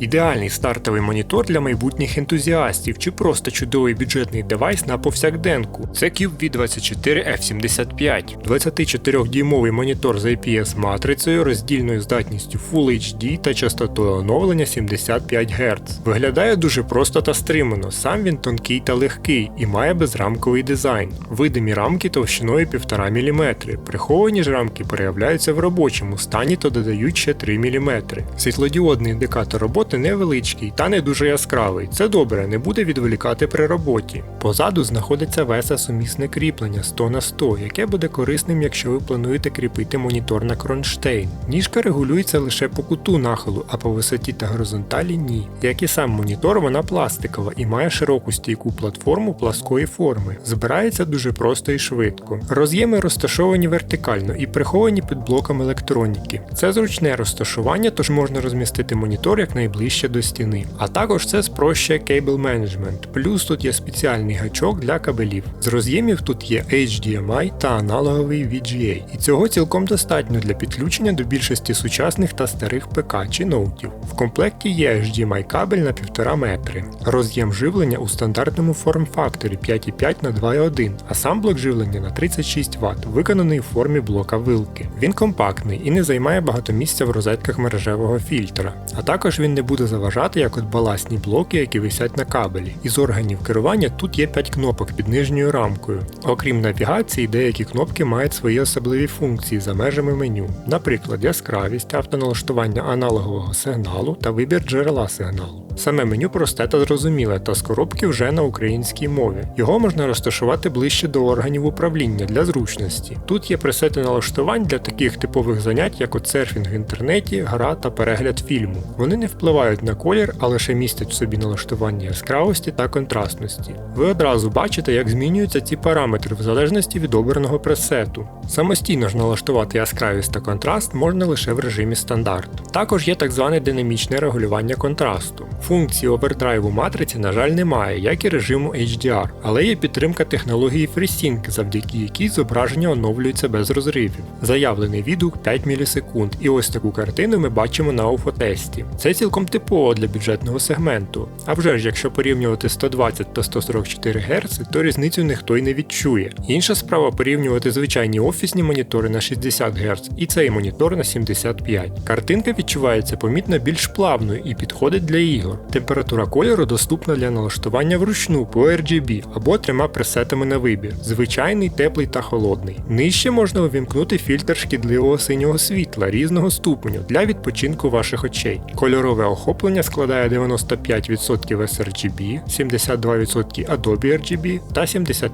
Ідеальний стартовий монітор для майбутніх ентузіастів чи просто чудовий бюджетний девайс на повсякденку. Це Cube V24 F75. 24-дюймовий монітор з IPS-матрицею, роздільною здатністю Full HD та частотою оновлення 75 Гц. Виглядає дуже просто та стримано, сам він тонкий та легкий і має безрамковий дизайн. Видимі рамки товщиною 1,5 мм. Приховані ж рамки проявляються в робочому стані та додають ще 3 мм. Світлодіодний індикатор роботи невеличкий та не дуже яскравий. Це добре, не буде відволікати при роботі. Позаду знаходиться веса сумісне кріплення 100 на 100, яке буде корисним, якщо ви плануєте кріпити монітор на кронштейн. Ніжка регулюється лише по куту нахилу, а по висоті та горизонталі ні. Як і сам монітор, вона пластикова і має широку стійку платформу пласкої форми. Збирається дуже просто і швидко. Роз'єми розташовані вертикально і приховані під блоком електроніки. Це зручне розташування, тож можна розмістити монітор якнайближче до стіни. А також це спрощує кейбл менеджмент. Плюс тут є спеціальний гачок для кабелів. З роз'ємів тут є HDMI та аналоговий VGA, і цього цілком достатньо для підключення до більшості сучасних та старих ПК чи ноутів. В комплекті є HDMI кабель на 1,5 метри, роз'єм живлення у стандартному форм-факторі 5,5 на 2,1, а сам блок живлення на 36 Вт, виконаний у формі блока вилки. Він компактний і не займає багато місця в розетках мережевого фільтра, а також він не буде заважати як от баласні блоки, які висять на кабелі. Із органів керування тут є 5 кнопок під нижньою рамкою. Окрім навігації, деякі кнопки мають свої особливі функції за межами меню, наприклад, яскравість, автоналаштування аналогового сигналу та вибір джерела сигналу. Саме меню просте та зрозуміле, та з коробки вже на українській мові. Його можна розташувати ближче до органів управління для зручності. Тут є пресети налаштувань для таких типових занять, як от серфінг в інтернеті, гра та перегляд фільму. Вони не впливають на колір, а лише містять в собі налаштування яскравості та контрастності. Ви одразу бачите, як змінюються ці параметри в залежності від обраного пресету. Самостійно ж налаштувати яскравість та контраст можна лише в режимі стандарт. Також є так зване динамічне регулювання контрасту. Функції овердрайву матриці, на жаль, немає, як і режиму HDR, але є підтримка технології FreeSync, завдяки якій зображення оновлюється без розривів. Заявлений відгук 5 мілісекунд, і ось таку картину ми бачимо на уфотесті. Це цілком типово для бюджетного сегменту. А вже ж, якщо порівнювати 120 та 144 Гц, то різницю ніхто й не відчує. Інша справа порівнювати звичайні офісні монітори на 60 Гц і цей монітор на 75. Картинка відчувається помітно більш плавною і підходить для ігор. Температура кольору доступна для налаштування вручну по RGB або трьома пресетами на вибір: звичайний, теплий та холодний. Нижче можна увімкнути фільтр шкідливого синього світла різного ступеню для відпочинку ваших очей. Кольорове охоплення складає 95% sRGB, 72% Adobe RGB та 75%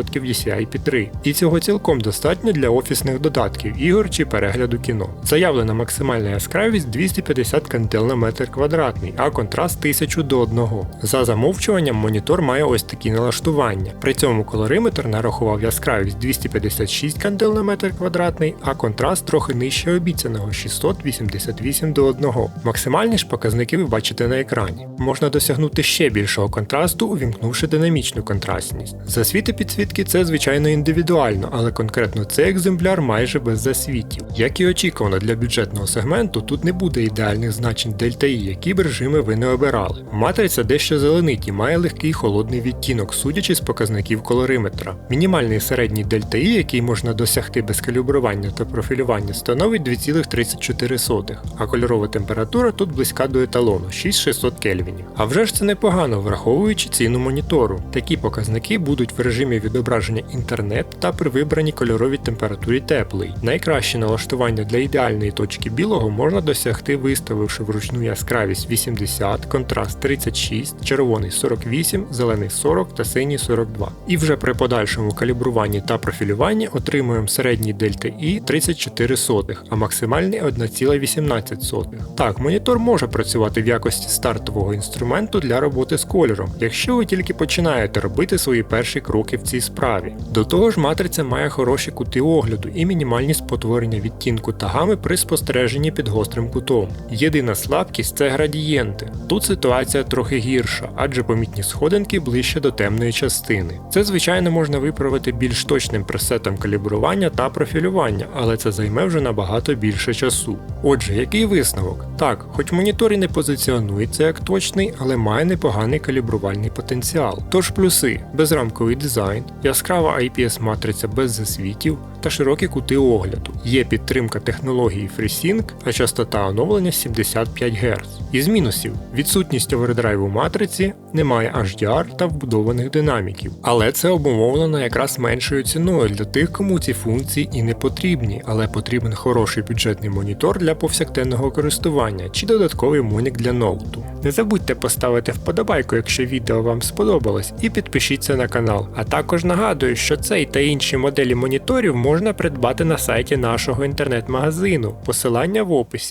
DCI-P3. І цього цілком достатньо для офісних додатків, ігор чи перегляду кіно. Заявлена максимальна яскравість 250 кандел на метр квадратний, а контраст 1000 до 1. За замовчуванням монітор має ось такі налаштування. При цьому колориметр нарахував яскравість 256 кандел на метр квадратний, а контраст трохи нижче обіцяного 688 до 1. Максимальні ж показники ви бачите на екрані. Можна досягнути ще більшого контрасту, увімкнувши динамічну контрастність. Засвіти підсвітки це звичайно індивідуально, але конкретно цей екземпляр майже без засвітів. Як і очікувано для бюджетного сегменту, тут не буде ідеальних значень І, які б режими ви не обирали. Матриця дещо зеленить і має легкий холодний відтінок, судячи з показників колориметра. Мінімальний середній Дельта І, який можна досягти без калібрування та профілювання, становить 2,34, а кольорова температура тут близька до еталону 6600 кельвінів. А вже ж це непогано, враховуючи ціну монітору. Такі показники будуть в режимі відображення інтернет та при вибраній кольоровій температурі теплий. Найкраще налаштування для ідеальної точки білого можна досягти, виставивши вручну яскравість 80, контраст 36, червоний 48, зелений 40 та синій 42. І вже при подальшому калібруванні та профілюванні отримуємо середній дельта І 34 сотих, а максимальний 1,18. Так, монітор може працювати в якості стартового інструменту для роботи з кольором, якщо ви тільки починаєте робити свої перші кроки в цій справі. До того ж, матриця має хороші кути огляду і мінімальні спотворення відтінку та гами при спостереженні під гострим кутом. Єдина слабкість це градієнти. Тут ситуація трохи гірша, адже помітні сходинки ближче до темної частини. Це, звичайно, можна виправити більш точним пресетом калібрування та профілювання, але це займе вже набагато більше часу. Отже, який висновок? Так, хоч монітор і не позиціонується як точний, але має непоганий калібрувальний потенціал. Тож плюси: безрамковий дизайн, яскрава IPS матриця без засвітів та широкі кути огляду. Є підтримка технології FreeSync, а частота оновлення 75 Гц. Із мінусів відсутність овердрайву матриці, немає HDR та вбудованих динаміків. Але це обумовлено якраз меншою ціною для тих, кому ці функції і не потрібні, але потрібен хороший бюджетний монітор для повсякденного користування чи додатковий монік для ноуту. Не забудьте поставити вподобайку, якщо відео вам сподобалось, і підпишіться на канал. А також нагадую, що цей та інші моделі моніторів можна придбати на сайті нашого інтернет-магазину. Посилання в описі.